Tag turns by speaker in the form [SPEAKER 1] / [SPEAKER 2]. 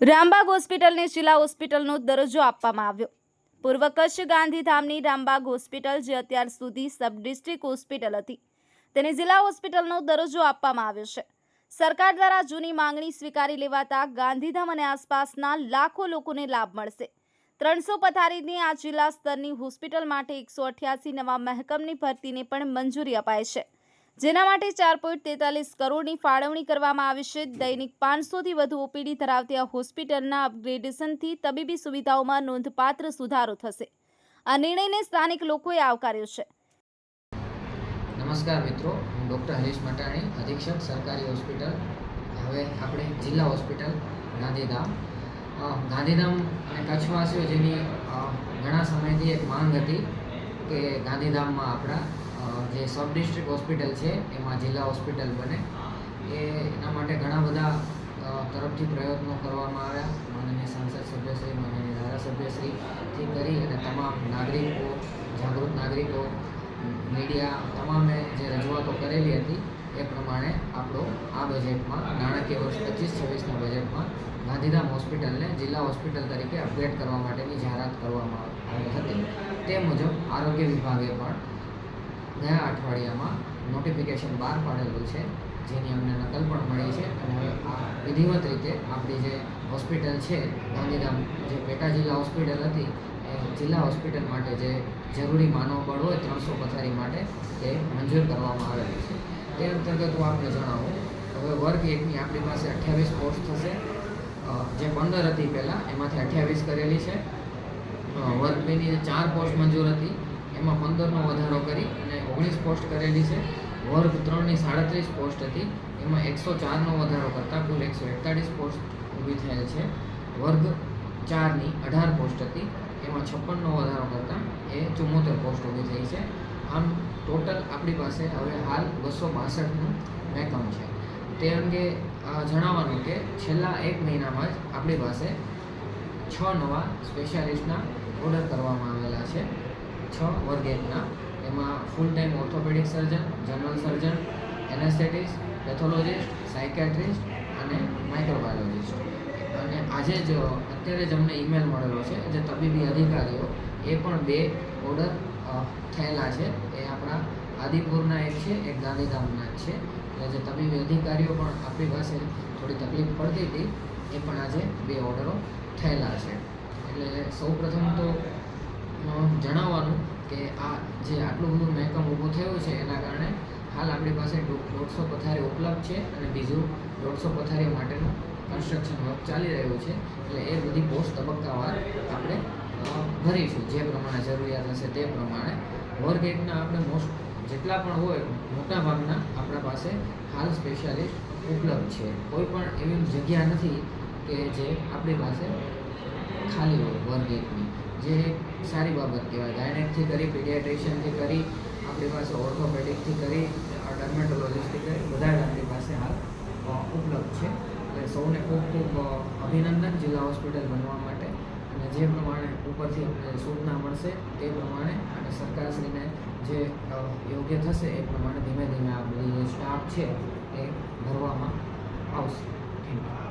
[SPEAKER 1] રામબાગ હોસ્પિટલને જિલ્લા હોસ્પિટલનો દરજ્જો આપવામાં આવ્યો. પૂર્વ કચ્છ ગાંધીધામની રામબાગ હોસ્પિટલ જે અત્યાર સુધી સબ ડિસ્ટ્રિક્ટ હોસ્પિટલ હતી. તેને જિલ્લા હોસ્પિટલનો દરજ્જો આપવામાં આવ્યો છે. સરકાર દ્વારા જૂની માંગણી સ્વીકારી લેવાતા ગાંધીધામ અને આસપાસના લાખો લોકોને લાભ મળશે. ત્રણસો પથારીની આ જિલ્લા સ્તરની હોસ્પિટલ માટે એકસો અઠ્યાસી નવા મહેકમની ભરતીને પણ મંજૂરી અપાય છે. જેના માટે ચાર પોઈન્ટ તેતાલીસ કરોડની ફાળવણી કરવામાં આવી છે. દૈનિક પાંચસોથી વધુ ઓપીડી ધરાવતી આ હોસ્પિટલના અપગ્રેડેશનથી તબીબી સુવિધાઓમાં નોંધપાત્ર સુધારો થશે. આ નિર્ણયને સ્થાનિક લોકોએ આવકાર્યો છે.
[SPEAKER 2] નમસ્કાર મિત્રો, હું ડૉક્ટર હરીશ મટાણી, અધિક્ષક સરકારી હોસ્પિટલ. હવે આપણે જિલ્લા હોસ્પિટલ, ગાંધીધામ. ગાંધીધામ અને કચ્છવાસીઓ જેની ઘણા સમયથી એક માંગ હતી કે ગાંધીધામમાં આપણા જે સબ ડિસ્ટ્રિક્ટ હોસ્પિટલ છે, એમાં જિલ્લા હોસ્પિટલ બને. એ એના માટે ઘણા બધા તરફથી પ્રયત્નો કરવામાં આવ્યા. માનનીય સાંસદ સભ્યશ્રી, માનનીય ધારાસભ્યશ્રીથી કરી અને તમામ નાગરિકો, જાગૃત નાગરિકો, મીડિયા તમામે જે રજૂઆતો કરેલી હતી, એ પ્રમાણે આપણો આ બજેટમાં, નાણાકીય વર્ષ પચીસ છવ્વીસના બજેટમાં ગાંધીધામ હોસ્પિટલને જિલ્લા હોસ્પિટલ તરીકે અપગ્રેડ કરવા માટેની જાહેરાત કરવામાં આવી હતી. તે મુજબ આરોગ્ય વિભાગે પણ ગયા અઠવાડિયામાં નોટિફિકેશન બહાર પાડેલું છે, જેની અમને નકલ પણ મળી છે. અને હવે આ વિધિવત રીતે આપણી જે હોસ્પિટલ છે, ગાંધીધામ, જે પેટા જિલ્લા હોસ્પિટલ હતી, એ જિલ્લા હોસ્પિટલ માટે જે જરૂરી માનવબળ હોય, ત્રણસો પથારી માટે તે મંજૂર કરવામાં આવેલું છે. તે અંતર્ગત હું આપને જણાવું, હવે વર્ગ એકની આપણી પાસે અઠ્યાવીસ પોસ્ટ થશે. જે પંદર હતી પહેલાં, એમાંથી અઠ્યાવીસ કરેલી છે. વર્ગ બેની ચાર પોસ્ટ મંજૂર હતી, એમાં પંદરનો વધારો ઓગણીસ પોસ્ટ કરેલી છે. વર્ગ ત્રણની સાડત્રીસ પોસ્ટ હતી. એમાં એકસો ચારનો વધારો કરતાં કુલ એકસો એકતાળીસ પોસ્ટ ઊભી થયેલ છે. વર્ગ ચારની અઢાર પોસ્ટ હતી. એમાં છપ્પનનો વધારો કરતાં એ ચુમ્મોતેર પોસ્ટ ઊભી થઈ છે. આમ ટોટલ આપણી પાસે હવે હાલ બસો બાસઠનું મેકમ છે. તે અંગે જણાવવાનું કે છેલ્લા એક મહિનામાં જ આપણી પાસે છ નવા સ્પેશિયાલિસ્ટના ઓર્ડર કરવામાં આવેલા છે. છ વર્ગ એમાં full time orthopaedic surgeon general surgeon anaesthetist pathologist psychiatrist અને માઇક્રોબાયોલોજિસ્ટ અને આજે જ અત્યારે જ અમને ઈમેલ મળેલો છે જે તબીબી અધિકારીઓ એ પણ બે ઓર્ડર થયેલા છે. એ આપણા આદિપુરના એક છે, એક ગાંધીધામના જ છે. એટલે જે તબીબી અધિકારીઓ પણ આપણી પાસે થોડી તકલીફ પડતી હતી, એ પણ આજે બે ઓર્ડરો થયેલા છે. એટલે સૌ પ્રથમ તો જણાવવાનું કે આ જે આટલું બધું મહેકમ ઊભું થયું છે, એના કારણે હાલ આપણી પાસે દોઢસો પથારી ઉપલબ્ધ છે અને બીજું દોઢસો પથારીઓ માટેનું કન્સ્ટ્રક્શન વર્ક ચાલી રહ્યું છે. એટલે એ બધી પોસ્ટ તબક્કાવાર આપણે ભરીશું. જે પ્રમાણે જરૂરિયાત હશે તે પ્રમાણે. વોરગેટના આપણે મોસ્ટ જેટલા પણ હોય, મોટા ભાગના આપણા પાસે હાલ સ્પેશિયાલિસ્ટ ઉપલબ્ધ છે. કોઈ પણ એવી જગ્યા નથી કે જે આપણી પાસે ખાલી હોય. વર્ગ એકની જે સારી બાબત કહેવાય. ગાયનેકથી કરી, પીડિયાટ્રિશિયનથી કરી, આપણી પાસે ઓર્થોપેડિકથી કરી ડર્મેટોલોજીસ્ટથી કરી બધા આપણી પાસે હાલ ઉપલબ્ધ છે. એટલે સૌને ખૂબ ખૂબ અભિનંદન જિલ્લા હોસ્પિટલ બનવા માટે. અને જે પ્રમાણે ઉપરથી અમને સૂચના મળશે, તે પ્રમાણે અને સરકારશ્રીને જે યોગ્ય થશે, એ પ્રમાણે ધીમે ધીમે આ બધી જે સ્ટાફ છે, એ ભરવામાં આવશે. થેન્ક